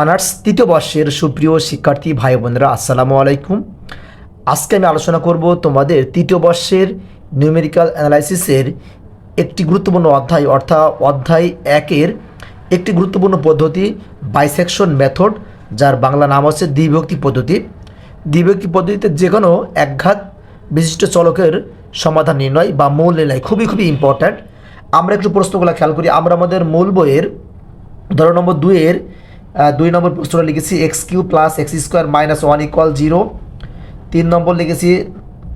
Honours তৃতীয় বর্ষের সুপ্রিয় শিক্ষার্থী ভাই বোনেরা, আসসালামু আলাইকুম। আজকে আমি আলোচনা করব তোমাদের তৃতীয় বর্ষের নিউমেরিক্যাল অ্যানালাইসিসের একটি গুরুত্বপূর্ণ অধ্যায়, অর্থাৎ অধ্যায় একের একটি গুরুত্বপূর্ণ পদ্ধতি বাইসেকশন মেথড যার বাংলা নাম হচ্ছে দ্বিভক্তি পদ্ধতি। দ্বিভক্তি পদ্ধতিতে যে কোনো একঘাত বিশিষ্ট চলকের সমাধান নির্ণয় বা মূল নির্ণয় খুবই খুবই ইম্পর্ট্যান্ট আমরা একটু প্রশ্নগুলো খেয়াল করি। আমরা আমাদের মূল বইয়ের ধরো নম্বর দুইয়ের দুই নম্বর প্রশ্নটা লিখেছি x cube plus x square minus one equal zero তিন নম্বর লিখেছি,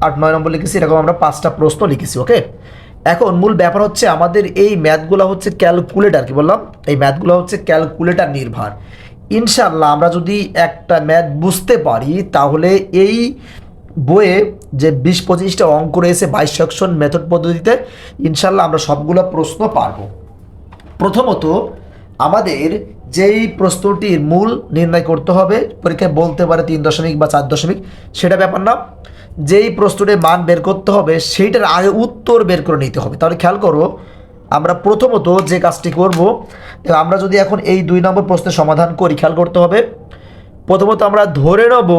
আট, নয় নম্বর লিখেছি, এরকম আমরা পাঁচটা প্রশ্ন লিখেছি ওকে এখন মূল ব্যাপার হচ্ছে আমাদের এই ম্যাথগুলো হচ্ছে ক্যালকুলেটার কি বললাম? এই ম্যাথগুলো হচ্ছে ক্যালকুলেটার নির্ভর। ইনশাল্লাহ আমরা যদি একটা ম্যাথ বুঝতে পারি, তাহলে এই বইয়ে যে বিশ পঁচিশটা অঙ্ক রয়েছে বাইশ সেকশন মেথড পদ্ধতিতে ইনশাল্লাহ আমরা সবগুলো প্রশ্ন পারব। প্রথমত, আমাদের যেই প্রশ্নটির মূল নির্ণয় করতে হবে, পরীক্ষায় বলতে পারে তিন দশমিক বা চার দশমিক, সেটা ব্যাপার না। যেই প্রশ্নটির মান বের করতে হবে, সেইটার আগে উত্তর বের করে নিতে হবে। তাহলে খেয়াল করো, আমরা প্রথমত যে কাজটি করব আমরা যদি এখন এই দুই নম্বর প্রশ্নের সমাধান করি, খেয়াল করতে হবে। প্রথমত আমরা ধরে নেব,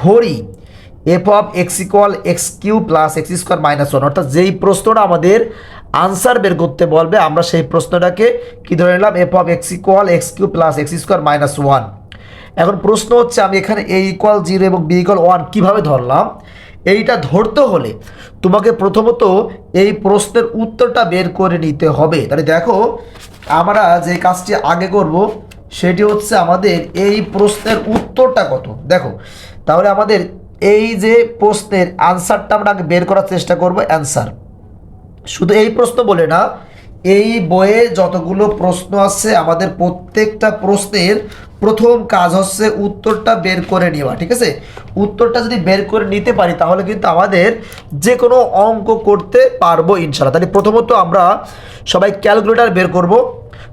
ধরি f of x equal x cube plus x square minus one অর্থাৎ যেই প্রশ্নটা আমাদের আনসার বের করতে বলবে, আমরা সেই প্রশ্নটাকে কি ধরে নিলাম? F of x equal x cube plus x square minus one এখন প্রশ্ন হচ্ছে, আমি এখানে এ ইকুয়াল জিরো এবং বি ইকুয়াল ওয়ান কীভাবে ধরলাম? এইটা ধরতে হলে তোমাকে প্রথমত এই প্রশ্নের উত্তরটা বের করে নিতে হবে। তাহলে দেখো, আমরা যে কাজটি আগে করব, সেটি হচ্ছে আমাদের এই প্রশ্নের উত্তরটা কত? দেখো, তাহলে আমাদের এই যে প্রশ্নের আনসারটা আমরা আগে বের করার চেষ্টা করব অ্যান্সার শুধু এই প্রশ্ন বলে না, এই বইয়ে যতগুলো প্রশ্ন আছে, আমাদের প্রত্যেকটা প্রশ্নের প্রথম কাজ হচ্ছে উত্তরটা বের করে নেওয়া, ঠিক আছে? উত্তরটা যদি বের করে নিতে পারি, তাহলে কিন্তু আমাদের যে কোনো অঙ্ক করতে পারব ইনশাল্লাহ তাহলে প্রথমত আমরা সবাই ক্যালকুলেটার বের করব।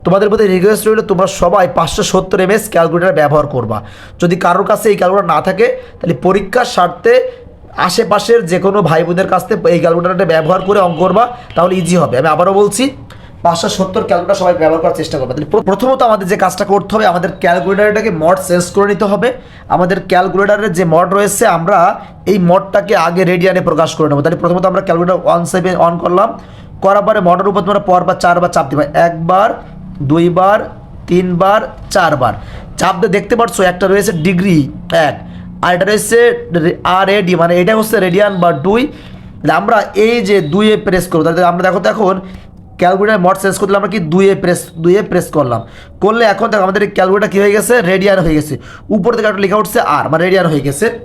তোমাদের মধ্যে রিকোয়েস্ট রইল, তোমরা সবাই পাঁচশো সত্তর এমএস ক্যালকুলেটার ব্যবহার করবা। যদি কারোর কাছে এই ক্যালকুলেটার না থাকে, তাহলে পরীক্ষার স্বার্থে আশেপাশের যে কোনো ভাই বোনের কাছ থেকে এই ক্যালকুলেটারটা ব্যবহার করে অঙ্ক করবা, তাহলে ইজি হবে। আমি আবারও বলছি, পাঁচশো সত্তর ক্যালকুলেটার সবাই ব্যবহার করার চেষ্টা করবে। তাহলে প্রথমত আমাদের যে কাজটা করতে হবে, আমাদের ক্যালকুলেটারটাকে মড চেঞ্জ করে নিতে হবে। আমাদের ক্যালকুলেটারের যে মড রয়েছে, আমরা এই মডটাকে আগে রেডিয়ানে প্রকাশ করে নেব। তাহলে প্রথমত আমরা ক্যালকুলেটার ওয়ান সেভেন অন করলাম। করার পরে মডের উপর তোমরা পরবার চারবার চাপ দিবে। একবার দুইবার, তিনবার, চারবার। চাপ দিয়ে দেখতে পাচ্ছ একটা রয়েছে ডিগ্রি এক, আর এটা রয়েছে আর এডি মানে এটা হচ্ছে রেডিয়ান বা দুই। আমরা এই যে দুইয়ে প্রেস করব, তাহলে আমরা দেখো এখন ক্যালকুলেটার মড চেঞ্জ করলে আমরা কি দুইয়ে প্রেস দুইয়ে প্রেস করলাম। করলে এখন দেখো, আমাদের ক্যালকুলেটার কী হয়ে গেছে? রেডিয়ান হয়ে গেছে। উপর থেকে একটা লেখা উঠছে আর মানে রেডিয়ান হয়ে গেছে।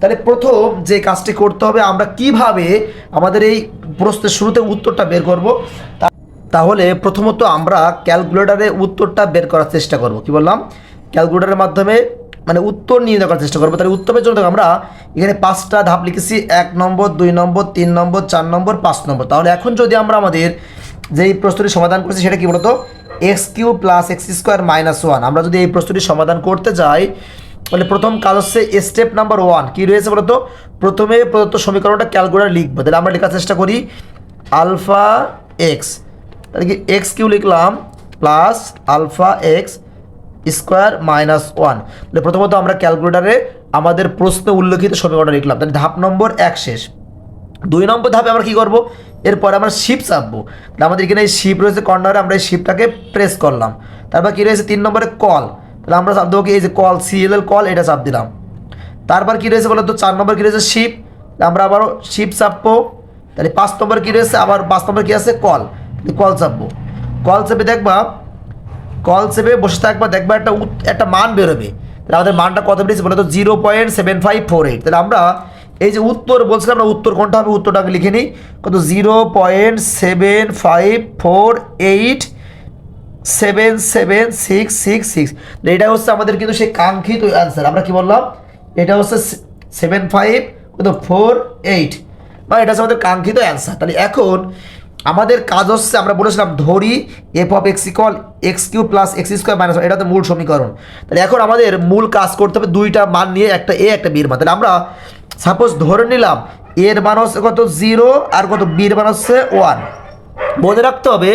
তাহলে প্রথম যে কাজটি করতে হবে, আমরা কীভাবে আমাদের এই প্রশ্নের শুরুতে উত্তরটা বের করব, তা- তাহলে প্রথমত আমরা ক্যালকুলেটারে উত্তরটা বের করার চেষ্টা করব। কি বললাম? ক্যালকুলেটারের মাধ্যমে মানে উত্তর নিয়ে করার চেষ্টা করব। তাহলে উত্তরের জন্য আমরা এখানে পাঁচটা ধাপ লিখেছি। এক নম্বর, দুই নম্বর, তিন নম্বর, চার নম্বর, পাঁচ নম্বর। তাহলে এখন যদি আমরা আমাদের যেই প্রশ্নটি সমাধান করেছি সেটা কি বলতো? X cube plus x square minus one. আমরা যদি এই প্রশ্নটি সমাধান করতে যাই, তাহলে প্রথম কাজ হচ্ছে স্টেপ নাম্বার ওয়ান। কী রয়েছে বলতো? প্রথমে প্রদত্ত সমীকরণটা ক্যালকুলেটার লিখব। তাহলে আমরা লেখার চেষ্টা করি আলফা এক্স। তাহলে কি এক্স কিউ লিখলাম plus alpha x square minus one তাহলে প্রথমত আমরা ক্যালকুলেটারে আমাদের প্রশ্ন উল্লেখিত সমীকরণটা লিখলাম। তাহলে ধাপ নম্বর এক শেষ। দুই নম্বর ধাপে আমরা কি করব? এরপরে আমরা শিপ চাপবো। তাহলে আমাদের এখানে এই শিপ রয়েছে কর্নারে, আমরা এই শিপটাকে প্রেস করলাম। তারপর কি রয়েছে? তিন নম্বরে কল তাহলে আমরা চাপ দেবো কি? এই যে কল সিএলএল কল এটা চাপ দিলাম। তারপর কি রয়েছে বলতো? চার নম্বর কী রয়েছে? শিপ আমরা আবারও শিপ চাপবো। তাহলে পাঁচ নম্বর কী রয়েছে? আবার পাঁচ নম্বর কী আছে? কল কল চাপবো। কল চেপে দেখবা কল চেপে বসে থাকবা দেখবা একটা একটা মান বেরোবে। তাহলে আমাদের মানটা কত বেরিয়েছে? বলে তো zero point seven five four eight. তাহলে আমরা এই যে উত্তর বলছিলাম না, উত্তর কোনটা হবে? উত্তরটা আমি লিখে নিই। কত? Zero point seven five four eight seven seven six six six. এটা হচ্ছে আমাদের কিন্তু সেই কাঙ্ক্ষিত অ্যান্সার আমরা কি বললাম? এটা হচ্ছে সেভেন ফাইভ, কত? Four eight. বা এটা হচ্ছে আমাদের কাঙ্ক্ষিত অ্যান্সার তাহলে এখন আমাদের কাজ হচ্ছে, আমরা বলেছিলাম ধরি f of x equal x cube plus x square minus এটা তো মূল সমীকরণ। তাহলে এখন আমাদের মূল কাজ করতে হবে, দুইটা মান নিয়ে একটা এ একটা বির মান। তাহলে আমরা সাপোজ ধরে নিলাম এর মান হচ্ছে কত? জিরো আর কত? বির মান হচ্ছে ওয়ান মনে রাখতে হবে,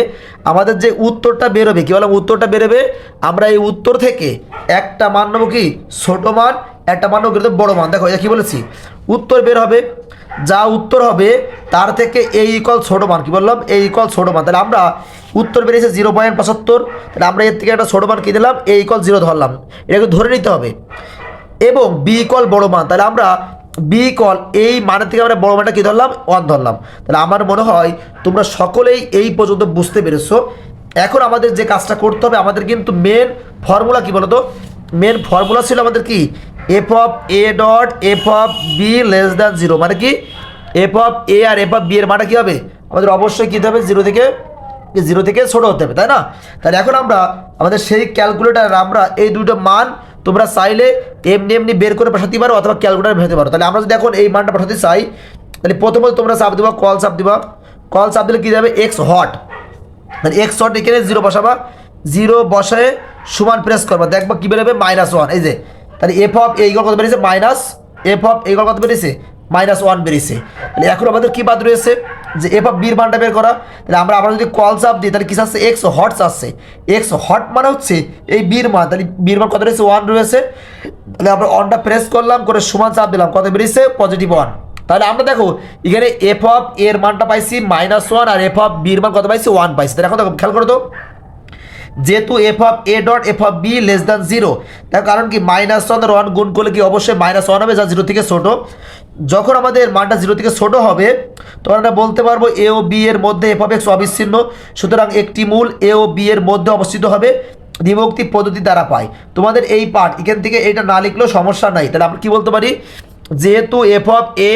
আমাদের যে উত্তরটা বেরোবে, কি বললাম? উত্তরটা বেরোবে, আমরা এই উত্তর থেকে একটা মান নেব কি? ছোটো মান একটা মান কিন্তু বড়ো মান দেখো, এটা কি বলেছি? উত্তর বের হবে, যা উত্তর হবে, তার থেকে এই ইকল ছোটো মান কি বললাম? এই ইকল ছোটো মান তাহলে আমরা উত্তর বেরিয়েছে জিরো পয়েন্ট পঁচাত্তর। তাহলে আমরা এর থেকে একটা ছোটো মান কি দিলাম? এই ইকল জিরো ধরলাম। এটাকে ধরে নিতে হবে। এবং বি কল বড় মান তাহলে আমরা বি কল এই মানের থেকে আমরা বড় মানটা কী ধরলাম? ওয়ান ধরলাম। তাহলে আমার মনে হয় তোমরা সকলেই এই পর্যন্ত বুঝতে পেরেছ। এখন আমাদের যে কাজটা করতে হবে, আমাদের কিন্তু মেন ফর্মুলা কি বলতো? মেন ফর্মুলা ছিল আমাদের কি? F of a dot f of b less than zero মানে কি? এফ অফ এ আর এফ অফ বি এর মানটা কী হবে? আমাদের অবশ্যই কী হবে? জিরো থেকে জিরো থেকে ছোটো হতে হবে, তাই না? তাহলে এখন আমরা আমাদের সেই ক্যালকুলেটার আমরা এই দুটো মান তোমরা চাইলে এমনি এমনি বের করে বসাতে পারো অথবা ক্যালকুলেটার ভেতে পারো। তাহলে আমরা যদি এখন এই মানটা বসাতে চাই, তাহলে প্রথমত তোমরা চাপ দিবা কল চাপ দিবা। কল চাপ দিলে কী যাবে? X hot. তাহলে এক্স হট এখানে জিরো বসাবা। জিরো বসায় সমান প্রেস করবা। দেখবা কী বেরোবে? মাইনাস ওয়ান এই যে তাহলে এফ অফ এই কত বেরিয়েছে মাইনাস এফ অফ এই কত বেরিয়েছে মাইনাস ওয়ান বেরিয়েছে তাহলে এখন আমাদের কী বাদ রয়েছে? যে এফ অফ বির মানটা বের করা। তাহলে আমরা আমরা যদি কল চাপ দিই, তাহলে কিস আসছে? এক্স হটস আসছে। এক্স হট মানে হচ্ছে এই বির মান। তাহলে বির মান কত রয়েছে ওয়ান রয়েছে। তাহলে আমরা অনটা প্রেস করলাম, করে সমান চাপ দিলাম। কত বেরিয়েছে পজিটিভ ওয়ান তাহলে আমরা দেখো, এখানে এফ অফ এর মানটা পাইছি মাইনাস ওয়ান আর এফ অফ বির মান কত পাইছি? ওয়ান পাইছি। তাহলে এখন দেখো, খেয়াল করো তো। যেহেতু f of a dot f of b less than zero তার কারণ কি? মাইনাস ওয়ান ওয়ান গুণ করলে কি অবশ্যই মাইনাস ওয়ান হবে, যা জিরো থেকে ছোটো। যখন আমাদের মানটা জিরো থেকে ছোটো হবে, তখন আমরা বলতে পারব এ ও বি এর মধ্যে এফ অফ এক্স অবিচ্ছিন্ন। সুতরাং একটি মূল এ ও বি এর মধ্যে অবস্থিত হবে বিভক্তি পদ্ধতি দ্বারা পাই তোমাদের এই পার্ট এখান থেকে এটা না লিখলেও সমস্যা নাই। তাহলে আমরা কি বলতে পারি? যেহেতু f of a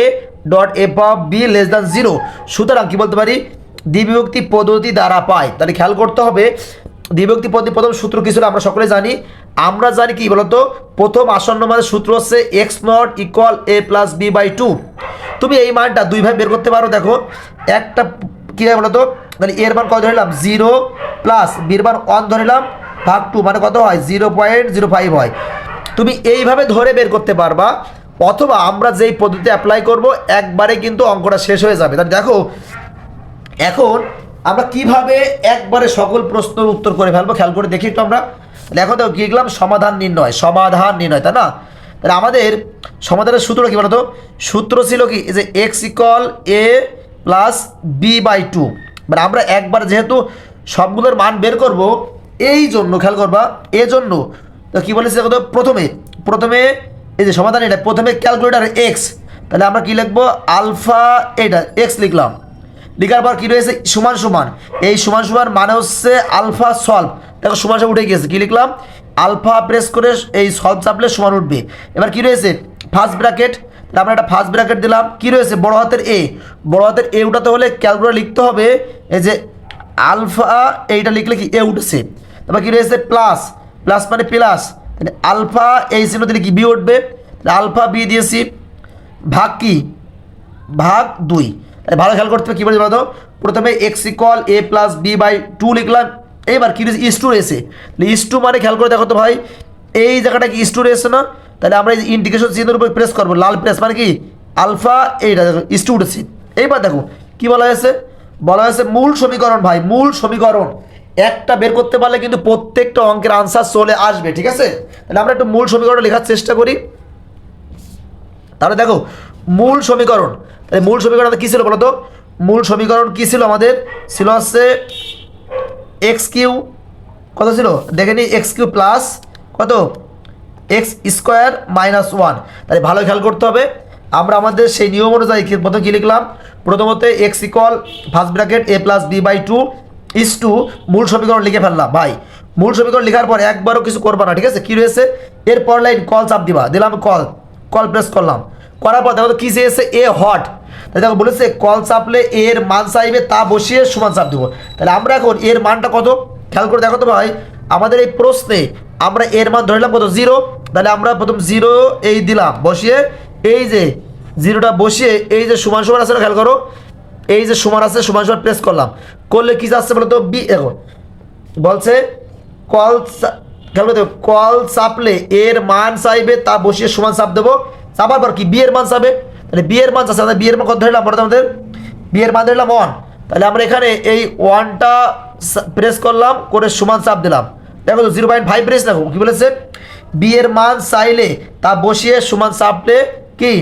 dot f of b less than zero সুতরাং কি বলতে পারি? দ্বিবিভক্তি পদ্ধতি দ্বারা পাই তাহলে খেয়াল করতে হবে দ্বিভক্তি পদ্ধতি প্রথম সূত্র কি ছিল আমরা সকলে জানি। আমরা জানি কি বলতো? প্রথম আসন্ন মানের সূত্র হচ্ছে x naught equal a plus b by two তুমি এই মানটা দুইভাবে বের করতে পারো, দেখো। একটা কী হয় বলতো? মানে এর মান কত ধরলাম জিরো প্লাস বির মান ওয়ান ধরলাম ভাগ টু মানে কত হয়? জিরো পয়েন্ট জিরো ফাইভ হয়। তুমি এইভাবে ধরে বের করতে পারবা, অথবা আমরা যেই পদ্ধতি অ্যাপ্লাই করব, একবারে কিন্তু অঙ্কটা শেষ হয়ে যাবে। তাহলে দেখো, এখন আমরা কীভাবে একবারে সকল প্রশ্নের উত্তর করে ফেলব? খেয়াল করে দেখি একটু আমরা। দেখো তো লিখলাম? সমাধান নির্ণয় সমাধান নির্ণয়, তাই না? তাহলে আমাদের সমাধানের সূত্রটা কি বলতো সূত্র ছিল কি? যে x equal a plus b by two মানে আমরা একবার যেহেতু সবগুলোর মান বের করব, এই জন্য, খেয়াল করবা এজন্য তো কী বলেছি দেখো তো? প্রথমে প্রথমে, এই যে সমাধান এটা, প্রথমে ক্যালকুলেটার এক্স তাহলে আমরা কি লিখব? আলফা এটা এক্স লিখলাম। লিখার পর কী রয়েছে? সমান সমান। এই সমান সমান মানে হচ্ছে আলফা সলভ দেখো সমান সমান উঠে গিয়েছে কী লিখলাম? আলফা প্রেস করে এই সলভ চাপলে সমান উঠবে। এবার কী রয়েছে? First bracket. আমরা একটা ফার্স্ট ব্র্যাকেট দিলাম। কী রয়েছে? বড় হাতের এ। বড় হাতের এ উঠাতে হলে ক্যালকুলেটার লিখতে হবে এই যে আলফা, এইটা লিখলে কি এ উঠেছে। তারপর কী রয়েছে? প্লাস। প্লাস মানে প্লাস। আলফা, এই চিহ্ন দিলে কি বি উঠবে? আলফা বি দিয়েছি। ভাগ কি? ভাগ দুই। ভালো খেয়াল করতে হবে, কী বলছে বলতো প্রথমে x equal a plus b by two লিখলাম। এইবার কী রয়েছে ইস টু রয়েছে। ইস টু মানে খেয়াল করে দেখো তো ভাই, এই জায়গাটা কি ইস টু রয়েছে না? তাহলে আমরা এই ইন্ডিকেশন চিহ্নের উপর প্রেস করব। লাল প্রেস মানে কি? আলফা এইটা দেখো ইস টু উঠেছে। এইবার দেখো, কি বলা হয়েছে? বলা হয়েছে মূল সমীকরণ ভাই, মূল সমীকরণ। একটা বের করতে পারলে কিন্তু প্রত্যেকটা অঙ্কের আনসার চলে আসবে, ঠিক আছে? তাহলে আমরা একটু মূল সমীকরণ লেখার চেষ্টা করি। তাহলে দেখো, মূল সমীকরণ। তাহলে মূল সমীকরণ কী ছিল বলো তো মূল সমীকরণ কী ছিল আমাদের? ছিল হচ্ছে এক্স কিউ, কত ছিল? দেখে নিই এক্স কিউ প্লাস কত? এক্স স্কোয়ার মাইনাস ওয়ান তাহলে ভালো খেয়াল করতে হবে। আমরা আমাদের সেই নিয়ম অনুযায়ী প্রথম কী লিখলাম? প্রথমত x equal first bracket a plus b by two is two মূল সমীকরণ লিখে ফেললাম। ভাই, মূল সমীকরণ লেখার পর একবারও কিছু করবা না, ঠিক আছে? কী রয়েছে? এরপর লাইন কল চাপ দিবা। দিলাম কল কল প্রেস করলাম। করার পর দেখো কী চেয়েছে এ হট তাহলে দেখো বলেছে, কল চাপলে এর মান চাইবে, তা বসিয়ে সমান চাপ দেবো। তাহলে আমরা এখন এর মানটা কত? খেয়াল করে দেখো তো ভাই, আমাদের এই প্রশ্নে আমরা এর মান ধরলাম কত? জিরো। তাহলে আমরা প্রথম জিরো এই দিলাম, বসিয়ে এই যে জিরোটা বসিয়ে এই যে সমান সমান আছে খেয়াল করো। এই যে সমান আছে, সমান সমান প্রেস করলাম। করলে কী যাচ্ছে বলো তো বি দেখো, বলছে কল খেয়াল করতে কল চাপলে এর মান চাইবে, তা বসিয়ে সমান চাপ দেবো। চাপার পর কি? বিয়ের মান চাবে তাহলে বিয়ের মান আছে আমাদের বিয়ের মান কত ধরলাম বলো তো আমাদের? বিয়ের মান ধরলাম ওয়ান তাহলে আমরা এখানে এই ওয়ানটা প্রেস করলাম, করে সমান চাপ দিলাম। দেখো তো জিরো পয়েন্ট ফাইভ প্রেস দেখো, কী বলেছে? বিয়ের মান চাইলে তা বসিয়ে সমান চাপলে কি?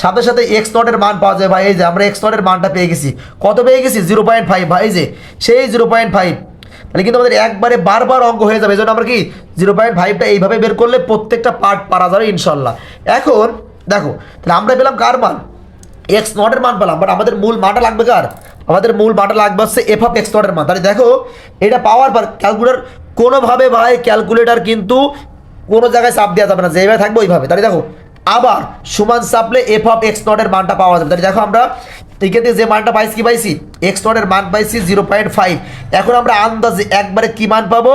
সাথে সাথে এক্স নটের মান পাওয়া যায়, ভাই, এই যে আমরা এক্স নটের মানটা পেয়ে গেছি। কত পেয়ে গেছি? জিরো পয়েন্ট ফাইভ ভাই, এই যে, সেই জিরো পয়েন্ট ফাইভ তাহলে কিন্তু আমাদের একবারে বারবার অঙ্ক হয়ে যাবে, এই জন্য আমরা কি? জিরো পয়েন্ট ফাইভটা এইভাবে বের করলে প্রত্যেকটা পার্ট পারা যাবে, ইনশাল্লাহ। এখন দেখো, তাহলে আমরা পেলাম কার মান? এক্স নটের মান পেলাম বাট আমাদের মূল মানটা লাগবে কার? আমাদের মূল মানটা লাগবে হচ্ছে এফ অফ এক্স নটের মান। তাহলে দেখো, এটা পাওয়ার পর ক্যালকুলেটার কোনোভাবে ভাই ক্যালকুলেটার কিন্তু কোনো জায়গায় চাপ দেওয়া যাবে না, যেভাবে থাকবে ওইভাবে। তাহলে দেখো, আবার সমান চাপলে এফ অফ এক্স নটের মানটা পাওয়া যাবে। তাহলে দেখো আমরা এক্ষেত্রে যে মানটা পাইছি, কি পাইছি? এক্স নটের মান পাইছি জিরো পয়েন্ট ফাইভ এখন আমরা আন্দাজে একবারে কি মান পাবো?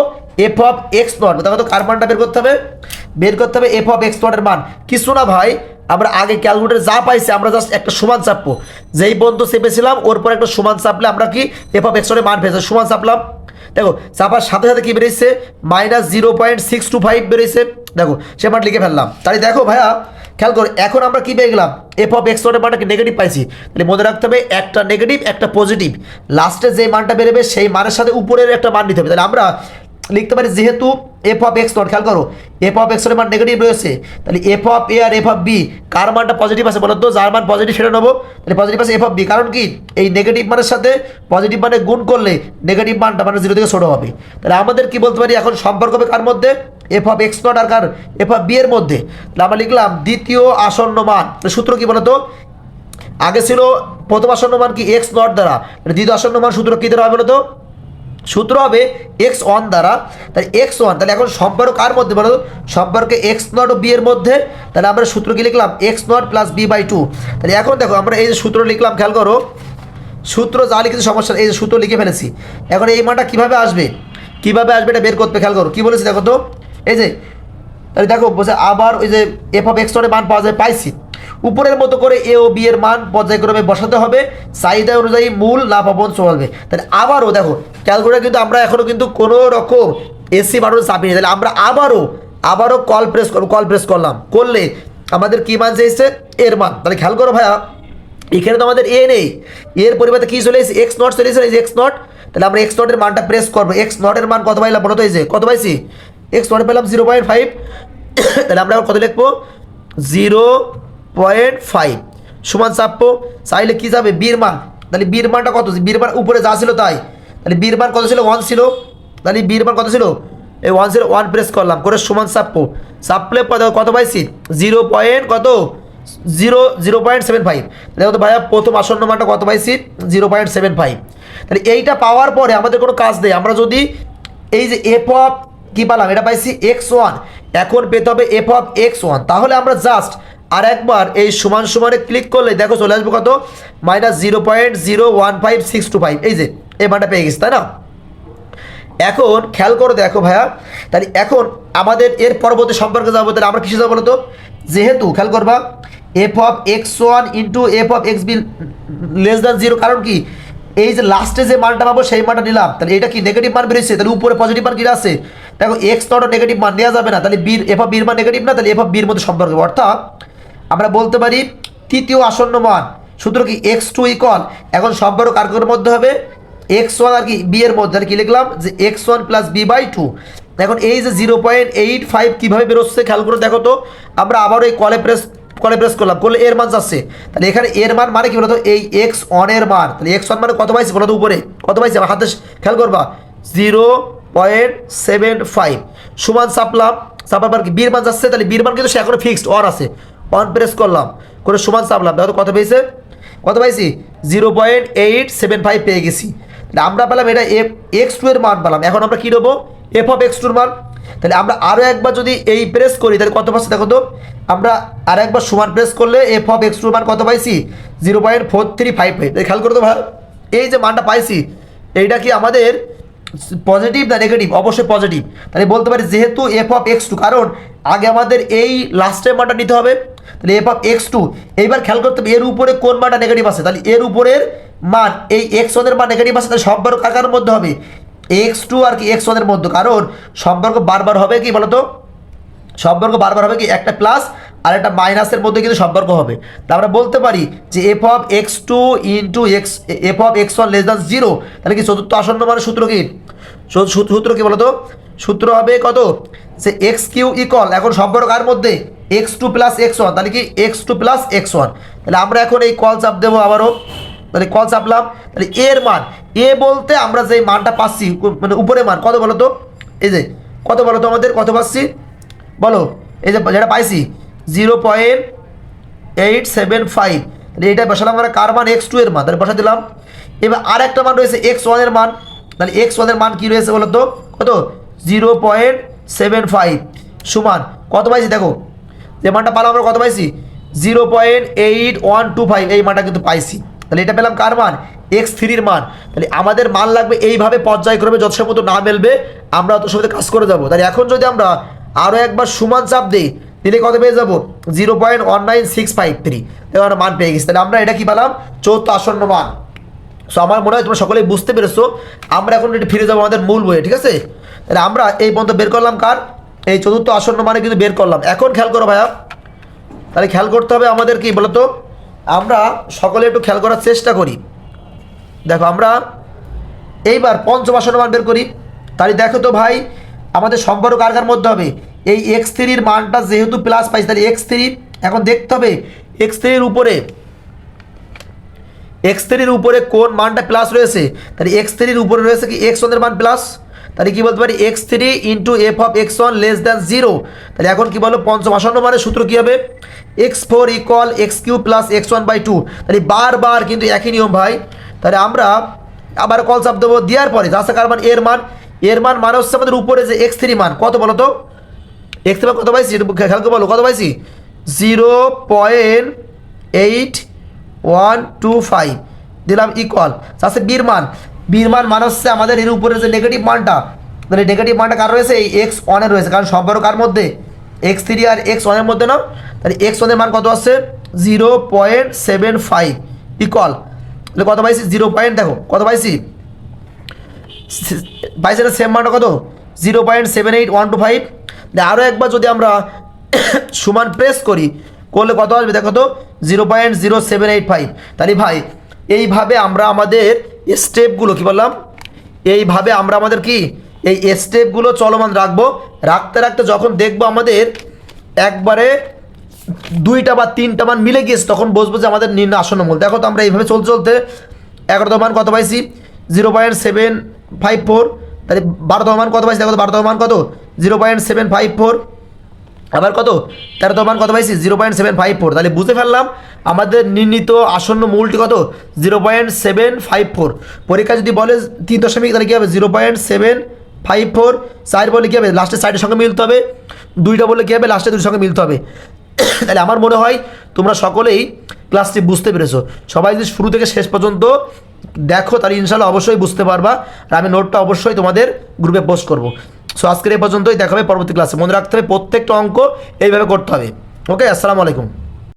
এফ অফ এক্স নট দেখো তো কার মানটা বের করতে হবে? বের করতে হবে এফ অফ এক্স নটের মান। কিছু না ভাই আমরা আগে ক্যালকুলেটার যা পাইছি, আমরা জাস্ট একটা সমান চাপবো। যেই বন্ধু চেপেছিলাম, ওর পর একটা সমান চাপলে আমরা কি এফ অফ এক্স নটের মান পেয়েছি, সমান চাপলাম। দেখো, চাপার সাথে সাথে কি বেরিয়েছে? Minus zero point six two five বেরিয়েছে। দেখো, সে মান লিখে ফেললাম। তাই দেখো ভাইয়া, খেয়াল করো, এখন আমরা কি পেয়ে গেলাম? এফ অফ এক্স ওয়ানের মানটা নেগেটিভ পাইছি। তাহলে মনে রাখতে হবে, একটা নেগেটিভ একটা পজিটিভ লাস্টে যে মানটা বেরোবে, সেই মানের সাথে উপরের একটা মান নিতে হবে। তাহলে আমরা লিখতে পারি, যেহেতু এফ অফ এক্স নট, খেয়াল করো। এফ অফ এক্স মান নেগেটিভ রয়েছে, তাহলে এফ অফ এ আর এফ অফ বি কার মানটা পজিটিভ আছে বলো তো? যার মান পজিটিভ সেটা নেব, তাহলে পজিটিভ আছে এফ অফ বি কারণ কি? এই নেগেটিভ মানের সাথে পজিটিভ মানে গুণ করলে নেগেটিভ মানটা মানে জিরো থেকে ছোটো হবে। তাহলে আমাদের কি বলতে পারি? এখন সম্পর্ক হবে কার মধ্যে? এফ অফ এক্স নট আর কার? এফ অফ বি এর মধ্যে। তাহলে আমরা লিখলাম দ্বিতীয় আসন্ন মান সূত্র কি বলতো আগে ছিল প্রথম আসন্ন মান কি এক্স নট দ্বারা দ্বিতীয় আসন্ন মান সূত্র কি দ্বারা হবে বলতো সূত্র হবে এক্স ওয়ান দ্বারা। তাহলে এক্স ওয়ান তাহলে এখন সম্পর্ক কার মধ্যে বলো? সম্পর্কে এক্স নট ও বি এর মধ্যে। তাহলে আমরা সূত্র কি লিখলাম? X naught plus b by two তাহলে এখন দেখো, আমরা এই যে সূত্র লিখলাম, খেয়াল করো। সূত্র যা লিখেছি সমস্যা এই যে সূত্র লিখে ফেলেছি। এখন এই মানটা কীভাবে আসবে? কীভাবে আসবে এটা বের করতে খেয়াল করো। কি বলেছি দেখো তো? এই যে, তাহলে দেখো, বলছে আবার ওই যে এফ অফ এক্স নটের মান পাওয়া যায়, পাইছি। উপরের মতো করে এ ও বি এর মান পর্যায়ক্রমে বসাতে হবে। চাহিদা অনুযায়ী মূল লাভ অবন চলবে। তাহলে আবারও দেখো ক্যালকুলেটার কিন্তু আমরা এখনও কিন্তু কোনো রকম এসি বাটন চাপিয়ে তাহলে আমরা আবারও আবারও কল প্রেস কল প্রেস করলাম। করলে আমাদের কী মান চেয়েছে এর মান। তাহলে খেয়াল করো ভাইয়া, এখানে তো আমাদের এ নেই। এর পরিবর্তে কি চলে এসেছে? এক্স নট চলে এসেছে। এক্স নট তাহলে আমরা এক্স নটের মানটা প্রেস করব। এক্স নটের মান কত পাইলাম? বলো যে, কত পাইছি? এক্স নট পেলাম জিরো পয়েন্ট ফাইভ তাহলে আমরা কত লিখব? Zero point five. সমান চাপবো চাইলে কী যাবে? বীর মান তাহলে বীর মানটা কত? বীর মান উপরে যা ছিল তাই। তাহলে বীর মান কত ছিল? ওয়ান ছিল তাহলে বীর মান কত ছিল? এই ওয়ান জিরো ওয়ান প্রেস করলাম। করে সমান চাপবো চাপলে কত- কত পাইছি জিরো পয়েন্ট কত? Zero zero point seven five দেখো তো ভাইয়া, প্রথম আসন্ন মানটা কত পাইছি জিরো পয়েন্ট সেভেন ফাইভ তাহলে এইটা পাওয়ার পরে আমাদের কোনো কাজ নেই। আমরা যদি এই যে এফ অফ কী পেলাম? এটা পাইছি এক্স ওয়ান এখন পেতে হবে এফ অফ এক্স ওয়ান তাহলে আমরা জাস্ট আর একবার এই সমান সমানে ক্লিক করলে, দেখো চলে আসবে কত? Minus zero point zero one five six two five এই যে, এই মানটা পেয়ে গেছি, তাই না? এখন খেয়াল করো দেখো ভাইয়া, তাহলে এখন আমাদের এর পরবর্তী সম্পর্কে যাব তাহলে আমরা কিসে যাব বলো তো? যেহেতু, খেয়াল করবা f of x one into f of x b less than zero কারণ কি? এই যে লাস্টে যে মানটা পাবো, সেই মানটা নিলাম। তাহলে এটা কি নেগেটিভ মান বেরিয়েছে? তাহলে উপরে পজিটিভ মান কি আছে? দেখো এক্স নট নেগেটিভ মান নেওয়া যাবে না। তাহলে বীর এফ অফ বীর মান নেগেটিভ না? তাহলে এফ অফ বীর মধ্যে সম্পর্ক অর্থাৎ আমরা বলতে পারি তৃতীয় আসন্ন মান। সূত্র কি এক্স টু ইকল এখন সম্পর্ক কার কার মধ্যে হবে? এক্স ওয়ান আর কি বি এর মধ্যে। আর কি লিখলাম যে x one plus b by two এখন এই যে জিরো পয়েন্ট এইট ফাইভ কীভাবে বেরোচ্ছে, খেয়াল করে দেখো তো। আমরা আবারও এই কলে প্রেস কলে প্রেস করলাম। করলে এর মান যাচ্ছে। তাহলে এখানে এর মান মানে কি বলতো? এই এক্স ওয়ানের মান। তাহলে এক্স ওয়ান মানে কত পাইছি? বলো তো উপরে। কত পাইছি? আমার হাতে খেয়াল করবা। জিরো পয়েন্ট সেভেন ফাইভ সমান চাপলাম। চাপার পর কি বীর মান যাচ্ছে? তাহলে বীর মান কিন্তু সে এখনও ফিক্সড অর আছে। অন প্রেস করলাম। করে সমান চাপলাম দেখো কত পেয়েছে? কত পাইছি? Zero point eight seven five পেয়ে গেছি। তাহলে আমরা পেলাম এটা এফ এক্স টু এর মান পেলাম। এখন আমরা কী নেব? এফ অফ এক্স টুর মান। তাহলে আমরা আরও একবার যদি এই প্রেস করি, তাহলে কত পাচ্ছি দেখো তো? আমরা আর একবার সমান প্রেস করলে এফ অফ এক্স টুর মান কত পাইছি? Zero point four three five five খেয়াল করো তো ভাই। এই যে মানটা পাইছি, এইটা কি আমাদের পজিটিভ না নেগেটিভ অবশ্যই পজিটিভ তাহলে বলতে পারি যেহেতু এফ অফ এক্স টু কারণ আগে আমাদের এই লাস্টের মানটা নিতে হবে। তাহলে এফ অফ এক্স টু এইবার খেয়াল করতে হবে, এর উপরে কোন মানটা নেগেটিভ আছে? তাহলে এর উপরের মান, এই এক্স ওয়ানের মান নেগেটিভ আছে, তাহলে সম্পর্ক কার কার মধ্যে হবে? এক্স টু আর কি এক্স ওয়ানের মধ্যে। কারণ সম্পর্ক বারবার হবে কি বলতো? সম্পর্ক বারবার হবে কি? একটা প্লাস আর একটা মাইনাসের মধ্যে কিন্তু সম্পর্ক হবে। তা আমরা বলতে পারি যে f of x two into x f of x one less than zero তাহলে কি চতুর্থ আসন্ন মানে সূত্র কি? সূত্র কি বলতো? সূত্র হবে কত? সে এক্স কিউ ইকল এখন সম্পর্ক কার মধ্যে? X two plus x one তাহলে কি x two plus x one তাহলে আমরা এখন এই কল চাপ দেবো আবারও। তাহলে কল চাপলাম। তাহলে এর মান এ বলতে আমরা যে মানটা পাচ্ছি মানে উপরে মান, কত বলো তো এই যে, কত বলো তো আমাদের? কত পাচ্ছি? বলো, এই যে যেটা পাইছি zero point eight seven five তাহলে এটা বসালাম আমরা কার মান? এক্স টু এর মান, তাহলে বসা দিলাম। এবার আর একটা মান রয়েছে এক্স ওয়ানের মান। তাহলে এক্স ওয়ানের মান কী রয়েছে বলো তো কত? জিরো পয়েন্ট সেভেন ফাইভ সমান, কত পাইছি দেখো? যে মানটা পালাম আমরা কত পাইছি? Zero point eight one two five এই মানটা কিন্তু পাইছি। তাহলে এটা পেলাম কার মান? এক্স থ্রির মান। তাহলে আমাদের মান লাগবে এইভাবে পর্যায়ক্রমে যত সময় তো না মেলবে, আমরা অত সময় কাজ করে যাব। তাহলে এখন যদি আমরা আরও একবার সমান চাপ দিই, দিলে কত পেয়ে যাব? Zero point one nine six five three আমরা মান পেয়ে গেছি। তাহলে আমরা এটা কি পেলাম? চৌদ্দ আসন্ন মান। সো আমার মনে হয় তোমরা সকলেই বুঝতে পেরেছ। আমরা এখন একটু ফিরে যাব আমাদের মূল বইয়ে, ঠিক আছে? তাহলে আমরা এই পর্যন্ত বের করলাম কার? এই চতুর্থ আসন্ন মানে কিন্তু বের করলাম। এখন খেয়াল করো ভাইয়া। তাহলে খেয়াল করতে হবে আমাদের কি বলতো? আমরা সকলে একটু খেয়াল করার চেষ্টা করি। দেখো, আমরা এইবার পঞ্চম আসন্ন মান বের করি। তাহলে দেখো তো ভাই, আমাদের সম্পর্ক কার কার মধ্যে হবে? এই এক্স থ্রির মানটা যেহেতু প্লাস পাইছি, তাহলে এক্স থ্রি এখন দেখতে হবে এক্স থ্রির উপরে। এক্স থ্রির উপরে কোন মানটা প্লাস রয়েছে? তাহলে এক্স থ্রির উপরে রয়েছে কি এক্স ওয়ানের মান প্লাস তাহলে কি বলতে পারি? X three into f of x one less than zero তাহলে এখন কি বলো? পঞ্চম আসন্ন মানের সূত্র কী হবে? X four equal x q plus x one by two তাহলে বারবার কিন্তু একই নিয়ম ভাই। তাহলে আমরা আবার কল চাপ দেবো দেওয়ার পরে যাচ্ছে কার মান? এর মান। এর মান মানে হচ্ছে আমাদের উপরে যে এক্স থ্রি মান। কত বলো তো? এক্স থ্রি মান কত পাইছি? খেয়াল বলো, কত পাইছি? Zero point eight one two five দিলাম ইকুয়াল আছে বীর মান বীর মান হচ্ছে আমাদের এর উপরে যে নেগেটিভ মানটা, তাহলে নেগেটিভ মানটা কার রয়েছে? এই এক্স ওয়ানের রয়েছে। কারণ সম্পর্ক কার মধ্যে? এক্স থ্রি আর এক্স ওয়ানের মধ্যে না? তাহলে এক্স ওয়ানের মান কত আসছে? Zero point seven five equal তাহলে কত পাইছি? জিরো পয়েন্ট দেখো, কত পাইছি? পাইছি এটা সেম মানটা কত? Zero point seven eight one two five আরও একবার যদি আমরা সমান প্রেস করি, করলে কত আসবে? দেখো তো zero point zero seven eight five তাহলে ভাই, এইভাবে আমরা আমাদের স্টেপগুলো কি বললাম? এইভাবে আমরা আমাদের কি? এই স্টেপগুলো চলমান রাখব। রাখতে রাখতে যখন দেখব আমাদের একবারে দুইটা বা তিনটা মান মিলে গিয়েছে, তখন বসবো যে আমাদের নিম্ন আসন্ন মূল। দেখো তো আমরা এইভাবে চলতে চলতে এগারোতম মান কত পাইছি? Zero point seven five four তাহলে বারোতম মান কত পাইছি? দেখো তো বারোতম মান কত? Zero point seven five four আবার কত? তেরোতম মান কত পাইছি? Zero point seven five four. তাহলে বুঝতে ফেললাম, আমাদের নির্ণীত আসন্ন মূলটি কত? Zero point seven five four. পরীক্ষা যদি বলে তিন দশমিক, তাহলে কী হবে? Zero point seven five four. চার বলে কী হবে? লাস্টের সাইডের সঙ্গে মিলতে হবে। দুইটা বলে কী হবে? লাস্টে দুইটার সঙ্গে মিলতে হবে। তাহলে আমার মনে হয় তোমরা সকলেই ক্লাসটি বুঝতে পেরেছ। সবাই যদি শুরু থেকে শেষ পর্যন্ত দেখো, তাহলে ইনশাল্লাহ অবশ্যই বুঝতে পারবা। আর আমি নোটটা অবশ্যই তোমাদের গ্রুপে পোস্ট করব। সো আজকের এই পর্যন্তই। দেখাবে পরবর্তী ক্লাসে মনে রাখতে হবে প্রত্যেকটা অঙ্ক এইভাবে করতে হবে। ওকে আসসালামু আলাইকুম।